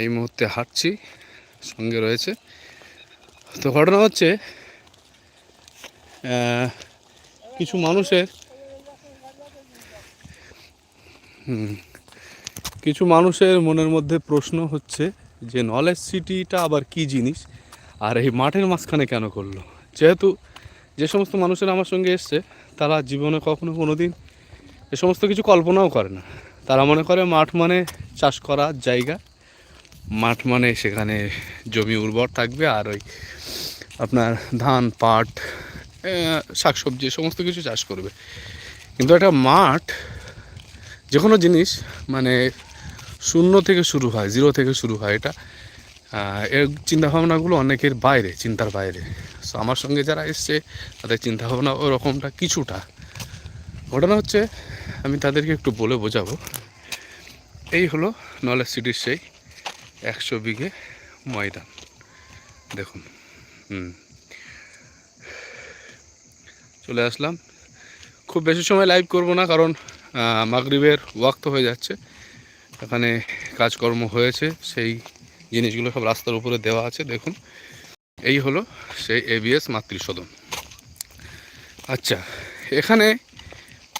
এই মুহূর্তে হাঁটছি, সঙ্গে রয়েছে। তো ঘটনা হচ্ছে কিছু মানুষের কিছু মানুষের মনের মধ্যে প্রশ্ন হচ্ছে যে নলেজ সিটিটা আবার কি জিনিস? আর এই মাঠের মাঝখানে কেন করল যেহেতু যে সমস্ত মানুষের আমার সঙ্গে এসছে, তারা জীবনে কখনো কোনো দিন এ সমস্ত কিছু কল্পনাও করে না। তারা মনে করে মাঠ মানে চাষ করার জায়গা। মাঠ মানে সেখানে জমি উর্বর থাকবে আর ওই আপনার ধান, পাট শাকসবজি, সমস্ত কিছু চাষ করবে। কিন্তু একটা মাঠ, যে কোনো জিনিস মানে শূন্য থেকে শুরু হয়, জিরো থেকে শুরু হয় এটা। এর চিন্তাভাবনাগুলো অনেকের বাইরে, চিন্তার বাইরে। সো আমার সঙ্গে যারা এসছে, তাদের চিন্তাভাবনা ওরকমটা কিছুটা। ঘটনা হচ্ছে, আমি তাদেরকে একটু বলে বোঝাবো। এই হলো নলেজ সিটির সেই একশো বিঘে ময়দান। দেখুন, হুম। চলে আসলাম। খুব বেশি সময় লাইভ করব না, কারণ মাগরিবের ওয়াক্ত হয়ে যাচ্ছে। এখানে কাজকর্ম হয়েছে, সেই জিনিসগুলো সব রাস্তার উপরে দেওয়া আছে, দেখুন। এই হলো সেই এবিএস মাতৃসদন। আচ্ছা এখানে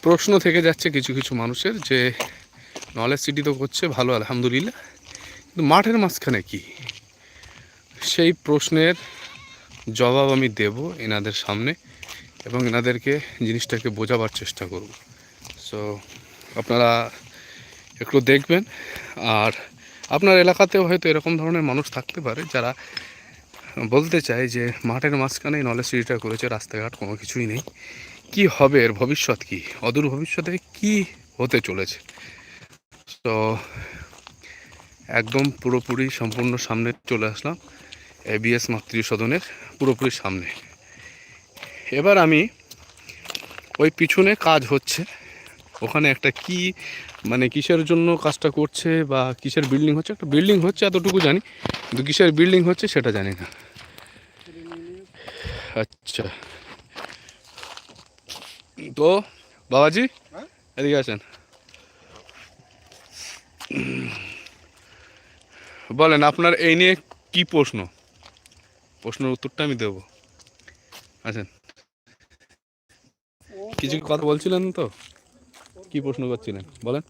প্রশ্ন থেকে যাচ্ছে কিছু কিছু মানুষের যে নলেজ সিটি তো করছে, ভালো, আলহামদুলিল্লাহ। কিন্তু মাঠের মাঝখানে কি? সেই প্রশ্নের জবাব আমি দেব এনাদের সামনে এবং এনাদেরকে জিনিসটাকে বোঝাবার চেষ্টা করব। সো আপনারা একটু দেখবেন। আর আপনার এলাকাতেও হয়তো এরকম ধরনের মানুষ থাকতে পারে যারা বলতে চায় যে মাঠের মাঝখানে নলেজ সিটিটা করেছে, রাস্তাঘাট কোনো কিছুই নেই। কি হবে, এর ভবিষ্যৎ কি? অদূর ভবিষ্যতে কি হতে চলেছে? তো একদম পুরোপুরি সম্পূর্ণ সামনে চলে আসলাম এবিএস মাতৃ সদনের পুরোপুরি সামনে। এবার আমি ওই পিছনে কাজ হচ্ছে ওখানে একটা কি মানে কিসের জন্য কাজটা করছে বা কিসের বিল্ডিং হচ্ছে একটা বিল্ডিং হচ্ছে এতটুকু জানি কিন্তু কিসের বিল্ডিং হচ্ছে সেটা জানি না। আচ্ছা। তো বাবাজি হ্যাঁ? এদিকে আছেন বলেন আপনার এই নিয়ে কি প্রশ্ন? প্রশ্নের উত্তরটা আমি দেবো। আছেন কিছু কথা বলছিলেন তো? কি প্রশ্ন করছিলেন? বলেন।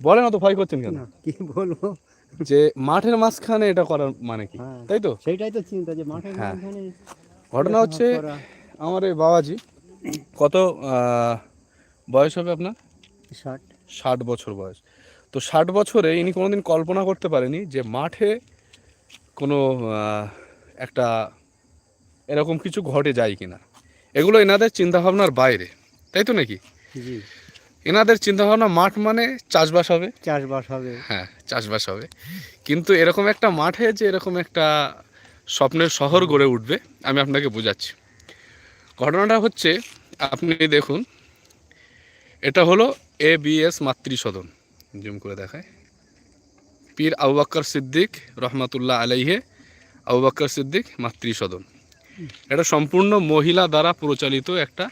বলেন অত ভয় করছেন কেন? কি বলব? যে মাঠের মাঝখানে এটা করার মানে কি? হ্যাঁ। তাই তো? সেইটাই তো চিন্তা যে মাঠের হ্যাঁ। মাঝখানে ঘটনা হচ্ছে আমার এই বাবাজি কত বয়স হবে আপনার? ষাট। ষাট বছর বয়স। তো ষাট বছরে ইনি কোনোদিন কল্পনা করতে পারেনি যে মাঠে কোনো একটা এরকম কিছু ঘটে যায় কিনা। এগুলো এনাদের চিন্তাভাবনার বাইরে তাই তো নাকি? জি। এনাদের চিন্তাভাবনা মাঠ মানে চাষবাস হবে? চাষবাস হবে। হ্যাঁ চাষবাস হবে। কিন্তু এরকম একটা মাঠে যে এরকম একটা স্বপ্নের শহর গড়ে উঠবে আমি আপনাকে বোঝাচ্ছি। ঘটনাটা হচ্ছে আপনি দেখুন এটা হলো এ বিএস মাতৃসদন। জুম করে দেখায়। পীর আবু বাক্কর সিদ্দিক রহমাতুল্লাহ আলাইহে আবু বাক্কর সিদ্দিক মাতৃসদন। এটা সম্পূর্ণ মহিলা দ্বারা পরিচালিত একটা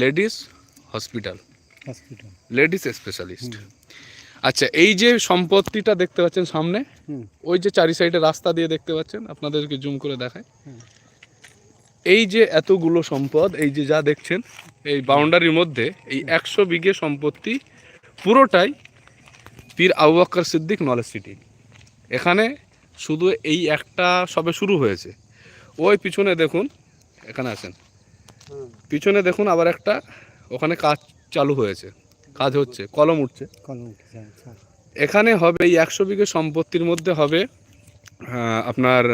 ladies hospital. Hospital. Ladies specialist. আচ্ছা এই যে সম্পত্তিটা দেখতে পাচ্ছেন সামনে ওই যে চারি সাইডে রাস্তা দিয়ে দেখতে পাচ্ছেন আপনাদেরকে জুম করে দেখায়। এই যে এতগুলো সম্পদ এই যে যা দেখছেন এই বাউন্ডারির মধ্যে এই একশো বিঘে সম্পত্তি পুরোটাই পীর আবু বক্কর সিদ্দিক নলেজ সিটি। এখানে শুধু এই একটা সবে শুরু হয়েছে। ওই পিছনে দেখুন এখানে আছেন পিছনে দেখুন আবার একটা ওখানে কাজ চালু হয়েছে। কাজ হচ্ছে কলম উঠছে। কলম উঠেছে, আচ্ছা। এখানে হবে এই একশো বিঘে সম্পত্তির মধ্যে হবে আপনার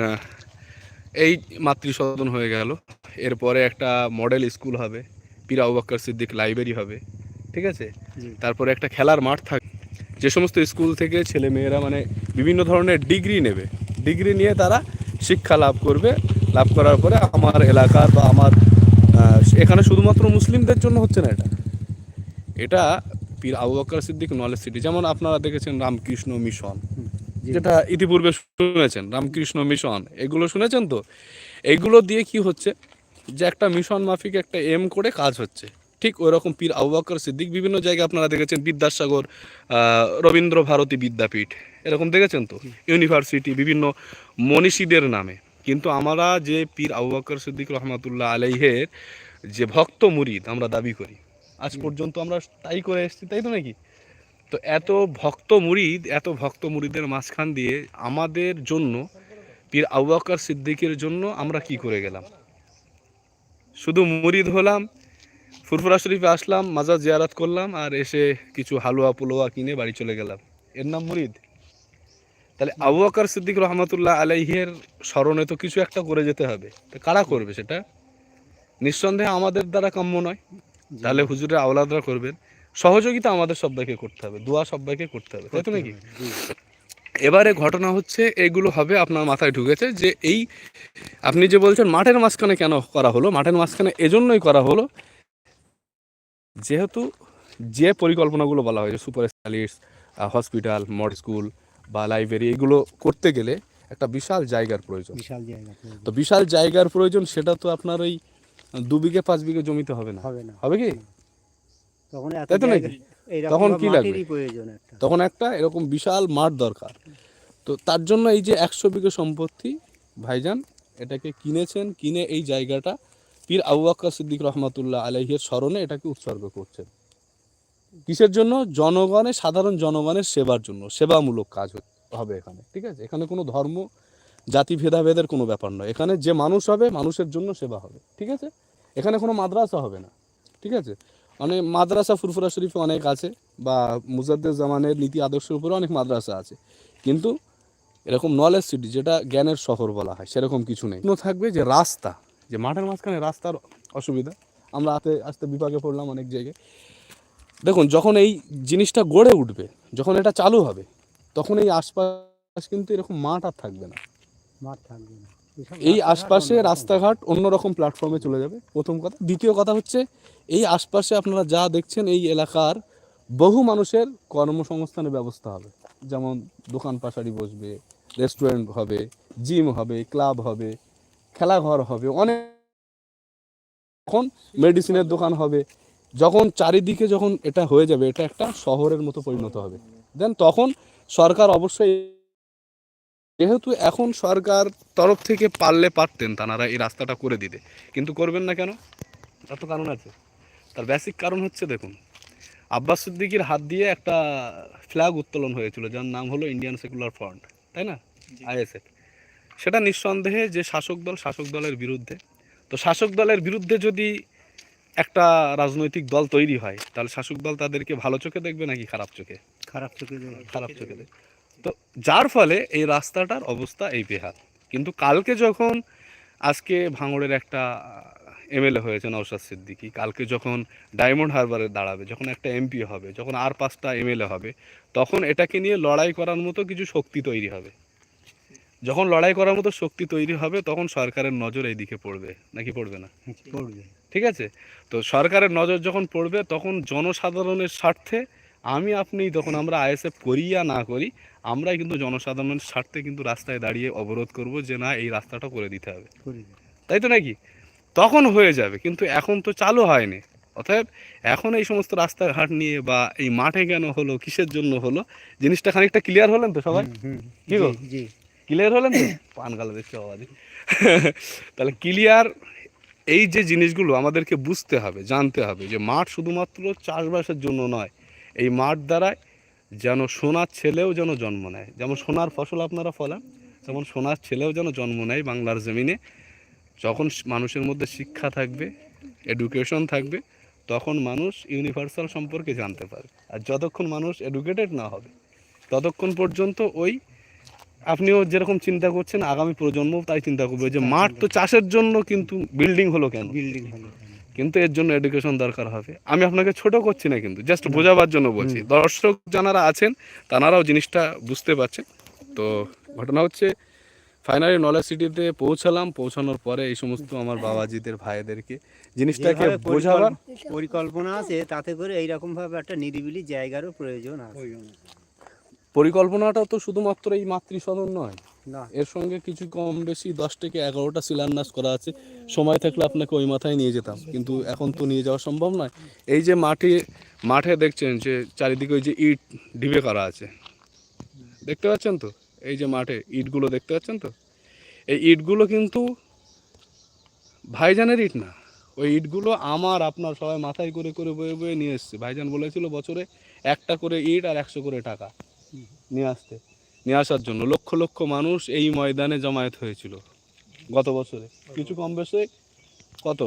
এই মাতৃসদন হয়ে গেল। এরপরে একটা মডেল স্কুল হবে পীর আবু বক্কর সিদ্দিক লাইব্রেরি হবে। ঠিক আছে? তারপরে একটা খেলার মাঠ থাকবে যে সমস্ত স্কুল থেকে ছেলে মেয়েরা মানে বিভিন্ন ধরনের ডিগ্রি নেবে। ডিগ্রি নিয়ে তারা শিক্ষা লাভ করবে। লাভ করার পরে আমার এলাকার বা আমার এখানে শুধুমাত্র মুসলিমদের জন্য হচ্ছে না এটা। এটা পীর আবু বকর সিদ্দিক নলেজ সিটি যেমন আপনারা দেখেছেন রামকৃষ্ণ মিশন। যেটা ইতিপূর্বে শুনেছেন রামকৃষ্ণ মিশন। এগুলো শুনেছেন তো? এগুলো দিয়ে কি হচ্ছে? যে একটা মিশন মাফিক একটা এম করে কাজ হচ্ছে। ঠিক ওই রকম পীর আবু বকর সিদ্দিক বিভিন্ন জায়গায় আপনারা দেখেছেন বিদ্যাসাগর রবীন্দ্র ভারতী বিদ্যাপীঠ এরকম দেখেছেন তো? ইউনিভার্সিটি বিভিন্ন মনীষীদের নামে। কিন্তু আমরা যে পীর আবু বকর সিদ্দিক রহমাতুল্লাহ আলাইহের যে ভক্ত মুরিদ আমরা দাবি করি আজ পর্যন্ত আমরা তাই করে এসেছি তাই তো নাকি? তো এত ভক্ত মুরিদ এত ভক্ত মুরিদের মাঝখান দিয়ে আমাদের জন্য পীর আবু বকর সিদ্দিকের জন্য আমরা কি করে গেলাম? শুধু মুরিদ হলাম ফুরফুরা শরীফে আসলাম মাজার জিয়ারাত করলাম আর এসে কিছু হালুয়া পুলোয়া কিনে বাড়ি চলে গেলাম। এর নাম মুরিদ। তাহলে আবু বকর সিদ্দিক রহমতুল্লাহ আলাইহের স্মরণে তো কিছু একটা করে যেতে হবে। তো কারা করবে সেটা? নিঃসন্দেহে আমাদের দ্বারা কাম্য নয়। তাহলে হুজুরের আওলাদরা করবেন। সহযোগিতা আমাদের সবাইকে করতে হবে দোয়া সবাইকে করতে হবে তাই তো নাকি? এবারে ঘটনা হচ্ছে এগুলো হবে আপনার মাথায় ঢুকেছে যে এই আপনি যে বলছেন মাঠের মাঝখানে কেন করা হলো মাঠের মাঝখানে এজন্যই করা হলো যেহেতু যে পরিকল্পনাগুলো বলা হয়েছে সুপার স্পেশালিস্ট হসপিটাল মড স্কুল বা লাইব্রেরি এগুলো করতে গেলে একটা বিশাল জায়গার প্রয়োজন। বিশাল জায়গা তো বিশাল জায়গার প্রয়োজন সেটা তো আপনার ওই দু বিঘে পাঁচ বিঘে জমিতে হবে না। হবে না। হবে কি? তখন তাই তো নাকি? তখন কি লাগবে? তখন একটা এরকম বিশাল মাঠ দরকার। তো তার জন্য এই যে একশো বিঘে সম্পত্তি ভাইজান এটাকে কিনেছেন কিনে এই জায়গাটা পীর আবু বকর সিদ্দিক রহমাতুল্লাহ আলহের স্মরণে এটাকে উৎসর্গ করছেন। কিসের জন্য? জনগণের, সাধারণ জনগণের সেবার জন্য। সেবামূলক কাজ হবে এখানে, ঠিক আছে? এখানে কোনো ধর্ম, জাতি ভেদাভেদের কোনো ব্যাপার নয়। এখানে যে মানুষ হবে, মানুষের জন্য সেবা হবে, ঠিক আছে? এখানে কোনো মাদ্রাসা হবে না, ঠিক আছে? অনেক মাদ্রাসা ফুরফুরা শরীফে অনেক আছে, বা মুজাদ্দের জামানের নীতি আদর্শের উপরে অনেক মাদ্রাসা আছে। কিন্তু এরকম নলেজ সিটি যেটা জ্ঞানের শহর বলা হয়, সেরকম কিছু নেই। থাকবে যে রাস্তা যে মাঠের মাঝখানে রাস্তার অসুবিধা। আমরা আস্তে আস্তে বিপাকে পড়লাম অনেক জায়গায়। দেখুন যখন এই জিনিসটা গড়ে উঠবে যখন এটা চালু হবে তখন এই আশপাশ কিন্তু এরকম মাঠ আর থাকবে না। মাঠ থাকবে না। এই আশপাশে। রাস্তাঘাট অন্যরকম প্ল্যাটফর্মে চলে যাবে। প্রথম কথা। দ্বিতীয় কথা হচ্ছে এই আশপাশে আপনারা যা দেখছেন এই এলাকার বহু মানুষের কর্মসংস্থানের ব্যবস্থা হবে। যেমন দোকান পাশারি বসবে রেস্টুরেন্ট হবে জিম হবে ক্লাব হবে। খেলাঘর হবে। অনেক এখন মেডিসিনের দোকান হবে। যখন চারিদিকে যখন এটা হয়ে যাবে এটা একটা শহরের মতো পরিণত হবে। দেন তখন সরকার অবশ্যই যেহেতু এখন সরকার তরফ থেকে পারলে পারতেন তানারা এই রাস্তাটা করে দিতে। কিন্তু করবেন না কেন? তার তো কারণ আছে। তার বেসিক কারণ হচ্ছে দেখুন আব্বাস সিদ্দিকির হাত দিয়ে একটা ফ্ল্যাগ উত্তোলন হয়েছিল যার নাম হলো ইন্ডিয়ান সেকুলার ফ্রন্ট তাই না? আইএসএফ সেটা নিঃসন্দেহে যে শাসক দল শাসক দলের বিরুদ্ধে। তো শাসক দলের বিরুদ্ধে যদি একটা রাজনৈতিক দল তৈরি হয় তাহলে শাসক দল তাদেরকে ভালো চোখে দেখবে নাকি খারাপ চোখে? খারাপ চোখে খারাপ চোখে দেখে তো যার ফলে এই রাস্তাটার অবস্থা এই বেহাল। কিন্তু কালকে যখন আজকে ভাঙড়ের একটা এমএলএ হয়েছে নওশাদ সিদ্দিকি কালকে যখন ডায়মন্ড হারবারে দাঁড়াবে যখন একটা এমপি হবে যখন আর পাঁচটা এমএলএ হবে তখন এটাকে নিয়ে লড়াই করার মতো কিছু শক্তি তৈরি হবে। যখন লড়াই করার মতো শক্তি তৈরি হবে তখন সরকারের নজর এই দিকে পড়বে। নাকি পড়বে না? পড়বে। ঠিক আছে? তো সরকারের নজর যখন পড়বে তখন জনসাধারণের স্বার্থে আমি আপনি তখন আমরা আইএসএফ করি আর না করি আমরাই কিন্তু জনসাধারণের স্বার্থে কিন্তু রাস্তায় দাঁড়িয়ে অবরোধ করব যে না এই রাস্তাটা করে দিতে হবে। তাই তো নাকি? তখন হয়ে যাবে কিন্তু এখন তো চালু হয়নি। অতএব এখন এই সমস্ত রাস্তাঘাট নিয়ে বা এই মাঠে কেন হলো কিসের জন্য হলো জিনিসটা খানিকটা ক্লিয়ার হলেন তো সবাই? কি গো? ক্লিয়ার হলেন তো? পান গালা দেখছি আওয়াজ তাহলে ক্লিয়ার, এই যে জিনিসগুলো আমাদেরকে বুঝতে হবে, জানতে হবে যে মাঠ শুধুমাত্র চাষবাসের জন্য নয়, এই মাঠ দ্বারায় যেন সোনার ছেলেও যেন জন্ম নেয়। যেমন সোনার ফসল আপনারা ফলান, তেমন সোনার ছেলেও যেন জন্ম নেয় বাংলার জমিনে। যখন মানুষের মধ্যে শিক্ষা থাকবে এডুকেশন থাকবে, তখন মানুষ ইউনিভার্সাল সম্পর্কে জানতে পারবে। আর যতক্ষণ মানুষ এডুকেটেড না হবে, ততক্ষণ পর্যন্ত ওই আপনিও যেরকম চিন্তা করছেন আগামী প্রজন্ম তাই চিন্তা করবে যে মাঠ তো চাষের জন্য কিন্তু বিল্ডিং হলো কেন? বিল্ডিং হলো কিন্তু এর জন্য এডুকেশন দরকার হবে। আমি আপনাকে ছোট করছি না কিন্তু জাস্ট বোঝাবার জন্য বলছি। দর্শক যারা আছেন তারাও জিনিসটা বুঝতে পারছেন। তো ঘটনা হচ্ছে ফাইনালি নলেজ সিটিতে পৌঁছালাম। পৌঁছানোর পরে এই সমস্ত আমার বাবাজিদের ভাইদেরকে জিনিসটাকে বোঝাবার পরিকল্পনা আছে তাতে করে এইরকম ভাবে একটা নিরিবিলি জায়গারও প্রয়োজন আছে। পরিকল্পনাটা তো শুধুমাত্র এই মাতৃসদন নয়। না। এর সঙ্গে কিছু কম বেশি দশ থেকে এগারোটা শিলান্যাস করা আছে। সময় থাকলে আপনাকে ওই মাথায় নিয়ে যেতাম। কিন্তু এখন তো নিয়ে যাওয়া সম্ভব নয়। এই যে মাঠে মাঠে দেখছেন যে চারিদিকে ওই যে ইট ডিবে করা আছে। দেখতে পাচ্ছেন তো? এই যে মাঠে ইটগুলো দেখতে পাচ্ছেন তো? এই ইটগুলো কিন্তু ভাইজানের ইট না। ওই ইটগুলো আমার আপনার সবাই মাথায় করে করে বয়ে বয়ে নিয়ে এসছে। ভাইজান বলেছিল বছরে একটা করে ইট আর একশো করে টাকা। নিয়ে আসতে নিয়ে আসার জন্য। লক্ষ লক্ষ মানুষ এই ময়দানে জমায়েত হয়েছিল গত বছরে। কিছু কম বেশি? কত?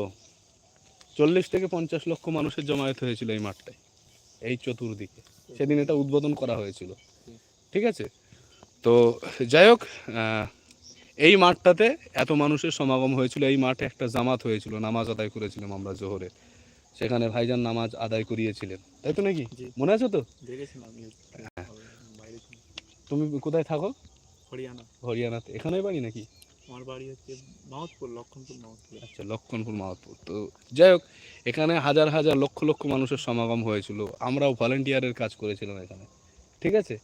চল্লিশ থেকে পঞ্চাশ লক্ষ মানুষের জমায়েত হয়েছিল এই মাঠটায় এই চতুর্দিকে। সেদিন এটা উদ্বোধন করা হয়েছিল। ঠিক আছে? তো যাই হোক এই মাঠটাতে এত মানুষের সমাগম হয়েছিল। এই মাঠে একটা জামাত হয়েছিল নামাজ আদায় করেছিলাম আমরা জোহরে। সেখানে ভাইজান নামাজ আদায় করিয়েছিলেন। তাই তো নাকি? মনে আছে তো দেখেছেন আমি বাইরে ছিলাম। তুমি কোথায় থাকো? হরিয়ানা। হরিয়ানাতে। এখানেই বাড়ি নাকি? আমার বাড়ি হচ্ছে মাহতপুর লক্ষণপুর মাহতপুর আচ্ছা লক্ষণপুর মাহাতপুর তো যাই হোক এখানে হাজার হাজার লক্ষ লক্ষ মানুষের সমাগম হয়েছিল। আমরাও ভলেন্টিয়ারের কাজ করেছিলাম এখানে। ঠিক আছে?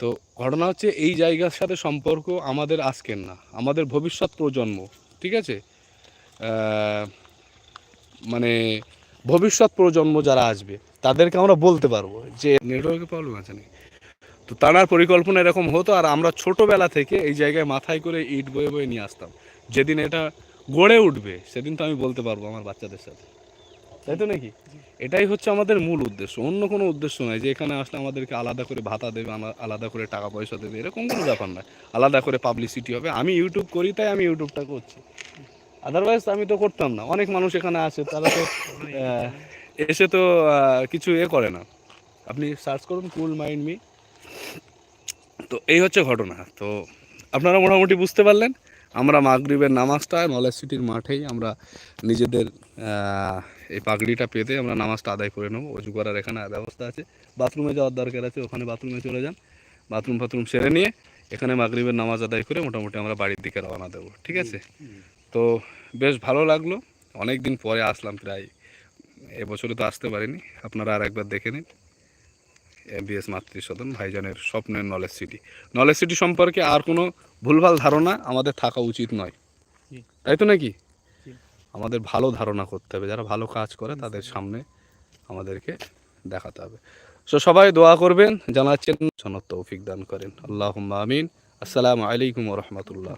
তো ঘটনা হচ্ছে এই জায়গার সাথে সম্পর্ক আমাদের আজকের না আমাদের ভবিষ্যৎ প্রজন্ম। ঠিক আছে? মানে ভবিষ্যৎ প্রজন্ম যারা আসবে তাদেরকে আমরা বলতে পারব যে নেটওয়ার্কে প্রবলেম আছে নাকি? তো তার পরিকল্পনা এরকম হতো আর আমরা ছোটোবেলা থেকে এই জায়গায় মাথায় করে ইট বয়ে বয়ে নিয়ে আসতাম। যেদিন এটা গড়ে উঠবে সেদিন তো আমি বলতে পারব আমার বাচ্চাদের সাথে। তাই তো নাকি? এটাই হচ্ছে আমাদের মূল উদ্দেশ্য। অন্য কোনো উদ্দেশ্য নয় যে এখানে আসলে আমাদেরকে আলাদা করে ভাতা দেবে আলা- আলাদা করে টাকা পয়সা দেবে এরকম কোনো ব্যাপার নয়। আলাদা করে পাবলিসিটি হবে। আমি ইউটিউব করি তাই আমি ইউটিউবটা করছি। আদারওয়াইজ আমি তো করতাম না। অনেক মানুষ এখানে আসে তারা তো এসে তো কিছু এ করে না। আপনি সার্চ করুন কুল মাইন্ড মি তো এই হচ্ছে ঘটনা। তো আপনারা মোটামুটি বুঝতে পারলেন, আমরা মাগরিবের নামাজটা নলেজ সিটির মাঠেই আমরা নিজেদের এই পাগড়িটা পেতে আমরা নামাজটা আদায় করে নেব। অজু করার এখানে ব্যবস্থা আছে। বাথরুমে যাওয়ার দরকার আছে, ওখানে বাথরুমে চলে যান। বাথরুম ফাথরুম সেরে নিয়ে এখানে মাগরিবের নামাজ আদায় করে মোটামুটি আমরা বাড়ির দিকে রওনা দেবো, ঠিক আছে? তো বেশ ভালো লাগল। অনেক দিন পরে আসলাম প্রায়, এবছরে তো আসতে পারিনি। আপনারা আর একবার দেখে নিন। এমবিএস মাতৃসদন ভাইজানের স্বপ্নের নলেজ সিটি। নলেজ সিটি সম্পর্কে আর কোনো ভুলভাল ধারণা আমাদের থাকা উচিত নয়। তাই তো নাকি? আমাদের ভালো ধারণা করতে হবে। যারা ভালো কাজ করে তাদের সামনে আমাদেরকে দেখাতে হবে। সো সবাই দোয়া করবেন জানাচ্ছেন সনদ তৌফিক দান করেন। আল্লাহ আমিন। আসসালামু আলাইকুম রহমতুল্লাহ।